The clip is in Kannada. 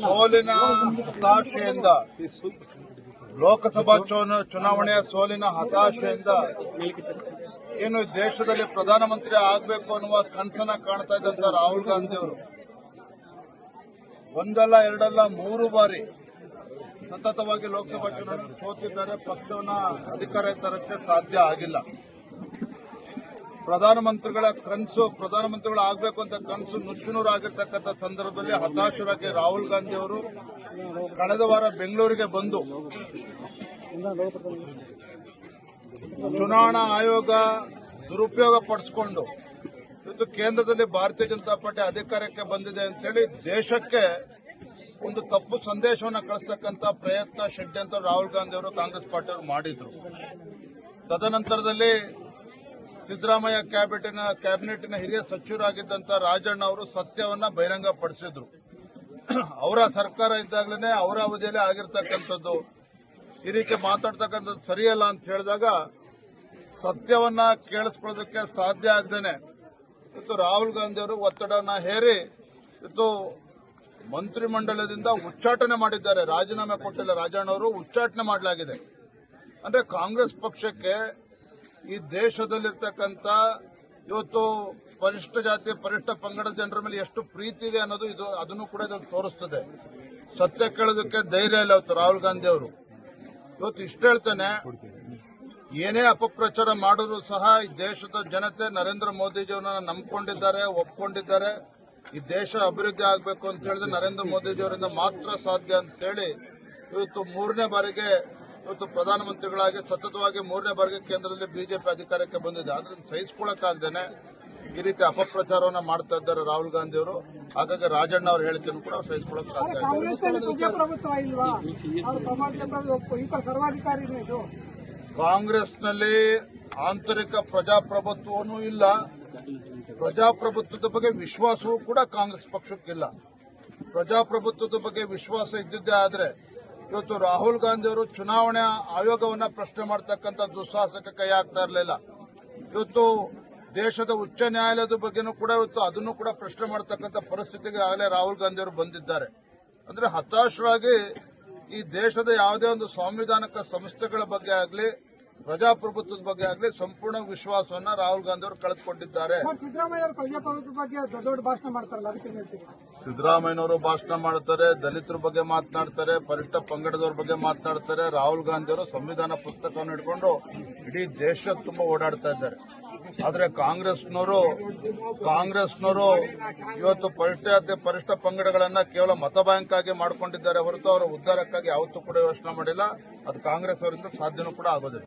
ಸೋಲಿನ ಹತಾಶೆಯಿಂದ, ಲೋಕಸಭಾ ಚುನ- ಚುನಾವಣೆಯ ಸೋಲಿನ ಹತಾಶೆಯಿಂದ ಏನು ದೇಶದಲ್ಲಿ ಪ್ರಧಾನಮಂತ್ರಿ ಆಗಬೇಕು ಅನ್ನುವ ಕನಸನ್ನ ಕಾಣ್ತಾ ಇದ್ದಂತ ರಾಹುಲ್ ಗಾಂಧಿ ಅವರು. ಒಂದಲ್ಲ, ಎರಡಲ್ಲ, ಮೂರು ಬಾರಿ ಸತತವಾಗಿ ಲೋಕಸಭಾ ಚುನಾವಣೆ ಸೋತಿದ್ದಾರೆ. ಪಕ್ಷವನ್ನ ಅಧಿಕಾರ ತರಕ್ಕೆ ಸಾಧ್ಯ ಆಗಿಲ್ಲ. ಪ್ರಧಾನಮಂತ್ರಿಗಳ ಕನಸು ಪ್ರಧಾನಮಂತ್ರಿಗಳು ಆಗಬೇಕು ಅಂತ ಕನಸು ನುಚ್ಚುನೂರು ಆಗಿರ್ತಕ್ಕಂಥ ಸಂದರ್ಭದಲ್ಲಿ ಹತಾಶರಾಗಿ ರಾಹುಲ್ ಗಾಂಧಿ ಅವರು ಕಳೆದ ವಾರ ಬೆಂಗಳೂರಿಗೆ ಬಂದು ಚುನಾವಣಾ ಆಯೋಗ ದುರುಪಯೋಗ ಪಡಿಸಿಕೊಂಡು ಇವತ್ತು ಕೇಂದ್ರದಲ್ಲಿ ಭಾರತೀಯ ಜನತಾ ಪಾರ್ಟಿ ಅಧಿಕಾರಕ್ಕೆ ಬಂದಿದೆ ಅಂತೇಳಿ ದೇಶಕ್ಕೆ ಒಂದು ತಪ್ಪು ಸಂದೇಶವನ್ನು ಕಳಿಸ್ತಕ್ಕಂಥ ಪ್ರಯತ್ನ ಷಡ್ಯಂತ್ರ ರಾಹುಲ್ ಗಾಂಧಿ ಅವರು ಕಾಂಗ್ರೆಸ್ ಪಾರ್ಟಿಯವರು ಮಾಡಿದ್ರು. ತದನಂತರದಲ್ಲಿ ಸಿದ್ದರಾಮಯ್ಯ ಕ್ಯಾಬಿನೆಟ್ನ ಕ್ಯಾಬಿನೆಟ್ನ ಹಿರಿಯ ಸಚಿವರಾಗಿದ್ದಂತ ರಾಜಣ್ಣ ಅವರು ಸತ್ಯವನ್ನ ಬಹಿರಂಗಪಡಿಸಿದ್ರು. ಅವರ ಸರ್ಕಾರ ಇದ್ದಾಗಲೇ ಅವರ ಅವಧಿಯಲ್ಲೇ ಆಗಿರ್ತಕ್ಕಂಥದ್ದು. ಈ ರೀತಿ ಮಾತಾಡ್ತಕ್ಕಂಥದ್ದು ಸರಿಯಲ್ಲ ಅಂತ ಹೇಳಿದಾಗ ಸತ್ಯವನ್ನ ಕೇಳಿಸ್ಕೊಳ್ಳೋದಕ್ಕೆ ಸಾಧ್ಯ ಆಗದೇನೆ. ಇವತ್ತು ರಾಹುಲ್ ಗಾಂಧಿ ಅವರು ಒತ್ತಡನ ಹೇರಿ ಇವತ್ತು ಮಂತ್ರಿಮಂಡಲದಿಂದ ಉಚ್ಚಾಟನೆ ಮಾಡಿದ್ದಾರೆ. ರಾಜೀನಾಮೆ ಕೊಟ್ಟಿಲ್ಲ ರಾಜಣ್ಣ ಅವರು, ಉಚ್ಚಾಟನೆ ಮಾಡಲಾಗಿದೆ. ಅಂದ್ರೆ ಕಾಂಗ್ರೆಸ್ ಪಕ್ಷಕ್ಕೆ ಈ ದೇಶದಲ್ಲಿರ್ತಕ್ಕಂಥ ಇವತ್ತು ಪರಿಷ್ಠ ಜಾತಿ, ಪರಿಷ್ಠ ಪಂಗಡ ಜನರ ಮೇಲೆ ಎಷ್ಟು ಪ್ರೀತಿ ಇದೆ ಅನ್ನೋದು ಇದು, ಅದನ್ನು ಕೂಡ ಇದು ತೋರಿಸ್ತದೆ. ಸತ್ಯ ಕೇಳೋದಕ್ಕೆ ಧೈರ್ಯ ಇಲ್ಲ ಇವತ್ತು ರಾಹುಲ್ ಗಾಂಧಿ ಅವರು. ಇವತ್ತು ಇಷ್ಟ ಹೇಳ್ತಾನೆ, ಏನೇ ಅಪಪ್ರಚಾರ ಮಾಡಿದ್ರು ಸಹ ಈ ದೇಶದ ಜನತೆ ನರೇಂದ್ರ ಮೋದಿಜಿಯವರನ್ನ ನಂಬಿಕೊಂಡಿದ್ದಾರೆ, ಒಪ್ಕೊಂಡಿದ್ದಾರೆ. ಈ ದೇಶ ಅಭಿವೃದ್ಧಿ ಆಗಬೇಕು ಅಂತ ಹೇಳಿದ್ರೆ ನರೇಂದ್ರ ಮೋದಿಜಿಯವರಿಂದ ಮಾತ್ರ ಸಾಧ್ಯ ಅಂತ ಹೇಳಿ ಇವತ್ತು ಮೂರನೇ ಬಾರಿಗೆ ಇವತ್ತು ಪ್ರಧಾನಮಂತ್ರಿಗಳಾಗಿ ಸತತವಾಗಿ ಮೂರನೇ ಬಾರಿಗೆ ಕೇಂದ್ರದಲ್ಲಿ ಬಿಜೆಪಿ ಅಧಿಕಾರಕ್ಕೆ ಬಂದಿದೆ. ಅದನ್ನು ಸಹಿಸಿಕೊಳ್ಳಕ್ಕಾಗ್ದೇನೆ ಈ ರೀತಿ ಅಪಪ್ರಚಾರವನ್ನ ಮಾಡ್ತಾ ಇದ್ದಾರೆ ರಾಹುಲ್ ಗಾಂಧಿ ಅವರು ಹಾಗಾಗಿ ರಾಜಣ್ಣ ಅವರು ಹೇಳಿಕೆಯನ್ನು ಕೂಡ ಸಹಿಸಿಕೊಳ್ಳಕ್ ಸಾಧ್ಯ ಕಾಂಗ್ರೆಸ್ನಲ್ಲಿ ಆಂತರಿಕ ಪ್ರಜಾಪ್ರಭುತ್ವವೂ ಇಲ್ಲ. ಪ್ರಜಾಪ್ರಭುತ್ವದ ಬಗ್ಗೆ ವಿಶ್ವಾಸವೂ ಕೂಡ ಕಾಂಗ್ರೆಸ್ ಪಕ್ಷಕ್ಕಿಲ್ಲ. ಪ್ರಜಾಪ್ರಭುತ್ವದ ಬಗ್ಗೆ ವಿಶ್ವಾಸ ಇದ್ದಿದ್ದೇ ಆದ್ರೆ ಇವತ್ತು ರಾಹುಲ್ ಗಾಂಧಿ ಅವರು ಚುನಾವಣಾ ಆಯೋಗವನ್ನ ಪ್ರಶ್ನೆ ಮಾಡತಕ್ಕಂತ ದುಸ್ಸಾಹಸಕ್ಕೆ ಕೈ ಆಗ್ತಾ ಇರಲಿಲ್ಲ. ಇವತ್ತು ದೇಶದ ಉಚ್ಚ ನ್ಯಾಯಾಲಯದ ಬಗ್ಗೆನೂ ಕೂಡ ಇವತ್ತು ಅದನ್ನು ಕೂಡ ಪ್ರಶ್ನೆ ಮಾಡತಕ್ಕಂತ ಪರಿಸ್ಥಿತಿಗೆ ಆಗಲೇ ರಾಹುಲ್ ಗಾಂಧಿ ಅವರು ಬಂದಿದ್ದಾರೆ. ಅಂದ್ರೆ ಹತಾಶರಾಗಿ ಈ ದೇಶದ ಯಾವುದೇ ಒಂದು ಸಾಂವಿಧಾನಿಕ ಸಂಸ್ಥೆಗಳ ಬಗ್ಗೆ ಆಗಲಿ ಪ್ರಜಾಪ್ರಭುತ್ವದ ಬಗ್ಗೆ ಆಗಲಿ ಸಂಪೂರ್ಣ ವಿಶ್ವಾಸವನ್ನ ರಾಹುಲ್ ಗಾಂಧಿ ಅವರು ಕಳೆದುಕೊಂಡಿದ್ದಾರೆ. ಸಿದ್ದರಾಮಯ್ಯ ಅವರು ಪ್ರಜಾಪ್ರಭುತ್ವ ಬಗ್ಗೆ ದೊಡ್ಡ ದೊಡ್ಡ ಭಾಷಣ ಮಾಡ್ತಾರಲ್ಲ ಅದಕ್ಕೆ ಏನ್ ಸಿದ್ದರಾಮಯ್ಯನವರು ಭಾಷಣ ಮಾಡ್ತಾರೆ ದಲಿತರ ಬಗ್ಗೆ ಮಾತನಾಡ್ತಾರೆ ಪರಿಷ್ಠ ಪಂಗಡದವ್ರ ಬಗ್ಗೆ ಮಾತನಾಡ್ತಾರೆ ರಾಹುಲ್ ಗಾಂಧಿ ಅವರು ಸಂವಿಧಾನ ಪುಸ್ತಕವನ್ನು ಹಿಡ್ಕೊಂಡು ಇಡೀ ದೇಶ ತುಂಬಾ ಓಡಾಡ್ತಾ ಇದ್ದಾರೆ. ಆದ್ರೆ ಕಾಂಗ್ರೆಸ್ನವರು ಕಾಂಗ್ರೆಸ್ನವರು ಇವತ್ತು ಪರಿಷ್ಠ ಪರಿಷ್ಠ ಪಂಗಡಗಳನ್ನ ಕೇವಲ ಮತ ಬ್ಯಾಂಕ್ ಆಗಿ ಮಾಡ್ಕೊಂಡಿದ್ದಾರೆ ಹೊರತು ಅವರ ಉದ್ದಾರಕ್ಕಾಗಿ ಯಾವತ್ತೂ ಕೂಡ ಯೋಚನೆ ಮಾಡಿಲ್ಲ. ಅದು ಕಾಂಗ್ರೆಸ್ ಅವರಿಂದ ಸಾಧ್ಯನೂ ಕೂಡ ಆಗೋದಿಲ್ಲ.